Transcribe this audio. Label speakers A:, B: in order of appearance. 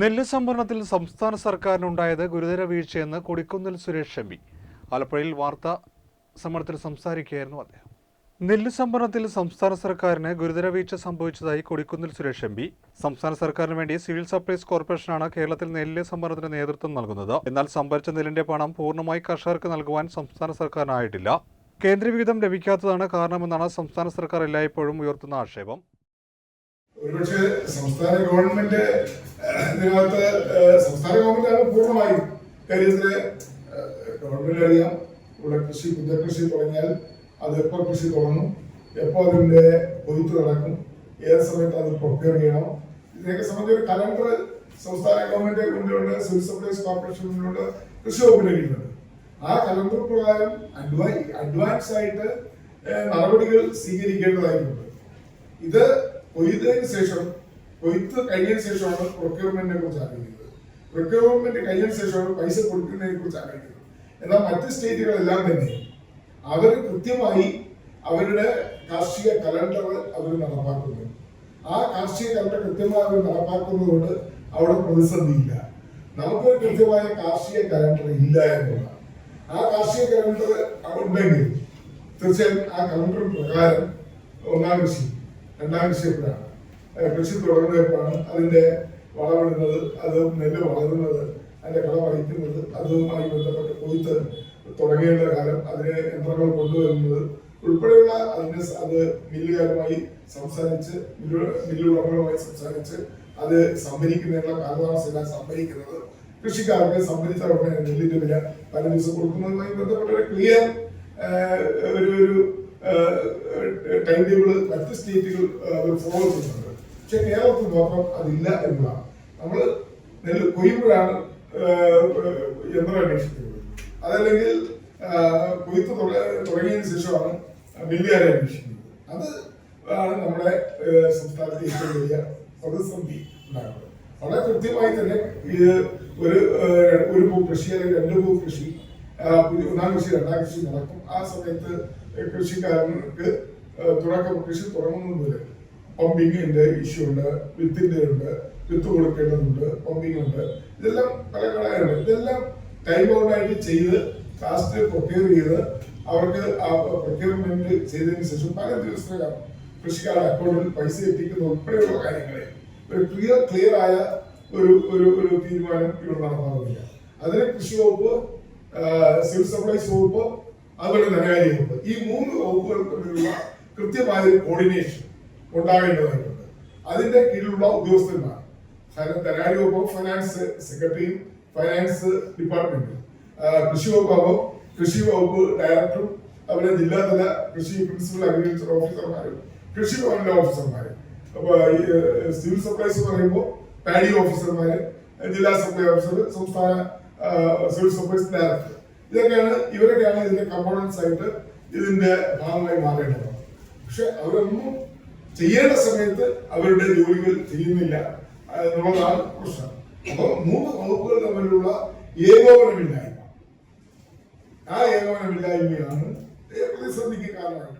A: നെല്ല് സംഭരണത്തിൽ സംസ്ഥാന സർക്കാരിനുണ്ടായത് ഗുരുതര വീഴ്ചയെന്ന് കൊടിക്കുന്നിൽ സുരേഷ് എം പി ആലപ്പുഴയിൽ വാർത്താ സമ്മേളനത്തിൽ സംസാരിക്കുകയായിരുന്നു അദ്ദേഹം നെല്ല് സംഭരണത്തിൽ സംസ്ഥാന സർക്കാരിന് ഗുരുതര വീഴ്ച സംഭവിച്ചതായി കൊടിക്കുന്നിൽ സുരേഷ് എം പി സംസ്ഥാന സർക്കാരിന് വേണ്ടി സിവിൽ സപ്ലൈസ് കോർപ്പറേഷനാണ് കേരളത്തിൽ നെല്ല് സംഭരണത്തിന് നേതൃത്വം നൽകുന്നത് എന്നാൽ സംഭരിച്ച നെല്ലിന്റെ പണം പൂർണ്ണമായി കർഷകർക്ക് നൽകുവാൻ സംസ്ഥാന സർക്കാരിനായിട്ടില്ല കേന്ദ്രവിഹിതം ലഭിക്കാത്തതാണ് കാരണമെന്നാണ് സംസ്ഥാന സർക്കാർ എല്ലായ്പ്പോഴും ഉയർത്തുന്ന ആക്ഷേപം
B: ഒരുപക്ഷെ സംസ്ഥാന ഗവൺമെന്റ് ഇതിനകത്ത് സംസ്ഥാന ഗവൺമെന്റാണ് പൂർണ്ണമായും കാര്യത്തിലെ ഗവൺമെന്റ് അറിയാം ഇവിടെ കൃഷി പുതിയ തുടങ്ങിയാൽ അത് എപ്പോൾ കൃഷി തുടങ്ങും എപ്പോൾ അതിൻ്റെ പൊയ്ത്ത് നടക്കും ഏത് സമയത്ത് അത് പ്രൊക്യൂർ ചെയ്യണം ഇതിനൊക്കെ സംബന്ധിച്ച് ഒരു കലണ്ടർ സംസ്ഥാന ഗവൺമെന്റ് മുന്നിലുണ്ട് സിവിൽ സപ്ലൈസ് കോർപ്പറേഷൻ മുന്നിലുണ്ട് കൃഷി വകുപ്പിലേക്കുണ്ട് ആ കലണ്ടർ പ്രകാരം അഡ്വാൻസ് ആയിട്ട് നടപടികൾ സ്വീകരിക്കേണ്ടതായിട്ടുണ്ട് ഇത് കൊയ്തതിന് ശേഷം കൊയ്ത്ത് കഴിഞ്ഞതിന് ശേഷമാണ് പ്രൊക്യൂർമെന്റിനെ കുറിച്ച് അറിയുന്നത് പ്രൊക്യൂർമെന്റ് കഴിഞ്ഞതിന് ശേഷമാണ് പൈസ കൊടുക്കുന്നതിനെ കുറിച്ച് അറിയുന്നത് എന്നാൽ മറ്റ് സ്റ്റേറ്റുകളെല്ലാം തന്നെ അവർ കൃത്യമായി അവരുടെ കാർഷിക കലണ്ടർ അവർ നടപ്പാക്കുന്നു ആ കാർഷിക കലണ്ടർ കൃത്യമായി അവർ നടപ്പാക്കുന്നതുകൊണ്ട് അവിടെ പ്രതിസന്ധിയില്ല നമുക്ക് കൃത്യമായ കാർഷിക കലണ്ടർ ഇല്ല എന്നുള്ള ആ കാർഷിക കലണ്ടർ ഉണ്ടെങ്കിൽ തീർച്ചയായും ആ കലണ്ടർ പ്രകാരം ഒന്നാം കൃഷി രണ്ടാം സ്റ്റെപ്പിലാണ് കൃഷി തുടങ്ങുന്നതാണ് അതിൻ്റെ വളമിടുന്നത് അത് നെല്ല് വളരുന്നത് അതിൻ്റെ വഹിക്കുന്നത് അതുമായി ബന്ധപ്പെട്ട് കൊയ്ത്ത് തുടങ്ങേണ്ട കാലം അതിനെ യന്ത്രങ്ങൾ കൊണ്ടുവരുന്നത് ഉൾപ്പെടെയുള്ള അതിന് അത് മില്ലുകാരുമായി സംസാരിച്ച് മില്ലുടമകളുമായി സംസാരിച്ച് അത് സംഭരിക്കുന്നതിനുള്ള കാലതാമസമില്ല സംഭരിക്കുന്നത് കൃഷിക്കാർക്ക് സംഭരിച്ച ഉടനെ നെല്ലിന്റെ വില പല ദിവസം കൊടുക്കുന്നതുമായി ബന്ധപ്പെട്ട ഒരു ക്ലിയർ ഒരു ഒരു ടൈം ടേബിൾ മറ്റ് സ്റ്റേറ്റുകൾ അവർ ഫോളോ ചെയ്യുന്നുണ്ട് പക്ഷെ കേരളത്തിൽ മാത്രം അതില്ല എന്നതാണ് നമ്മൾ നെല്ല് കൊയ്യുമ്പോഴാണ് യന്ത്രം അന്വേഷിക്കുന്നത് അതല്ലെങ്കിൽ കൊയ്ത്ത് തുടങ്ങിയതിനു ശേഷമാണ് മില്ലുകാരെ അന്വേഷിക്കുന്നത് അത് ആണ് നമ്മുടെ സംസ്ഥാനത്തെ ഏറ്റവും വലിയ പ്രതിസന്ധി ഉണ്ടാകുന്നത് വളരെ കൃത്യമായി തന്നെ ഇത് ഒരു ഒരു പൂ കൃഷി അല്ലെങ്കിൽ രണ്ട് പൂ കൃഷി ഒന്നാം കൃഷി രണ്ടാം കൃഷി നടക്കും ആ സമയത്ത് കൃഷിക്കാരനക്ക് തുടക്കം കൃഷി തുടങ്ങുന്നത് മുതൽ പമ്പിങ്ങിന്റെ ഇഷ്യൂ ഉണ്ട് വിത്തിന്റെ ഉണ്ട് വിത്ത് കൊടുക്കേണ്ടതുണ്ട് പമ്പിങ് ഉണ്ട് ഇതെല്ലാം പല ഘടകങ്ങളുണ്ട് ഇതെല്ലാം ടൈം ഔട്ടായിട്ട് ചെയ്ത് കാസ്റ്റ് പ്രൊക്യൂർ ചെയ്ത് അവർക്ക് ആ പ്രൊക്യൂർമെന്റ് ചെയ്തതിന് ശേഷം പല ദിവസത്തിനകം കൃഷിക്കാരുടെ അക്കൗണ്ടിൽ പൈസ എത്തിക്കുന്ന ഉൾപ്പെടെയുള്ള കാര്യങ്ങളെ ഒരു ക്ലിയർ ക്ലിയർ ആയ ഒരു ഒരു ഒരു തീരുമാനം ഇവിടെ നടപ്പാകുന്നില്ല അതിന് കൃഷി വകുപ്പ് സിവിൽ സപ്ലൈസ് വകുപ്പ് അതുപോലെ തന്നെ വകുപ്പ് ഈ മൂന്ന് വകുപ്പുകൾക്കുള്ള കൃത്യമായ ഒരു കോർഡിനേഷൻ ഉണ്ടാകേണ്ടതായിട്ടുണ്ട് അതിന്റെ കീഴിലുള്ള ഉദ്യോഗസ്ഥന്മാർ ധനകാര്യ വകുപ്പ് ഫൈനാൻസ് സെക്രട്ടറിയും ഫൈനാൻസ് ഡിപ്പാർട്ട്മെന്റും കൃഷി വകുപ്പ് കൃഷി വകുപ്പ് ഡയറക്ടറും അതുപോലെ ജില്ലാതല കൃഷി പ്രിൻസിപ്പൽ അഗ്രികൾച്ചർ ഓഫീസർമാരും കൃഷി ഭവനിലെ ഓഫീസർമാരും അപ്പോൾ ഈ സിവിൽ സപ്ലൈസ് പറയുമ്പോൾ പാഡി ഓഫീസർമാര് ജില്ലാ സപ്ലൈ ഓഫീസർ സംസ്ഥാന സിവിൽ സപ്ലൈസ് ഡയറക്ടർ ഇതൊക്കെയാണ് ഇവരൊക്കെയാണ് ഇതിന്റെ കമ്പോണൻസ് ആയിട്ട് ഇതിന്റെ ഭാഗമായി മാറേണ്ടത് പക്ഷെ അവരൊന്നും ചെയ്യേണ്ട സമയത്ത് അവരുടെ ജോലികൾ ചെയ്യുന്നില്ല എന്നുള്ളതാണ് പ്രശ്നം അപ്പൊ മൂന്ന് വകുപ്പുകൾ തമ്മിലുള്ള ഏകോപനമില്ലായ്മ ആ ഏകോപനമില്ലായ്മയാണ് പ്രതിസന്ധിക്ക് കാരണമായിട്ട്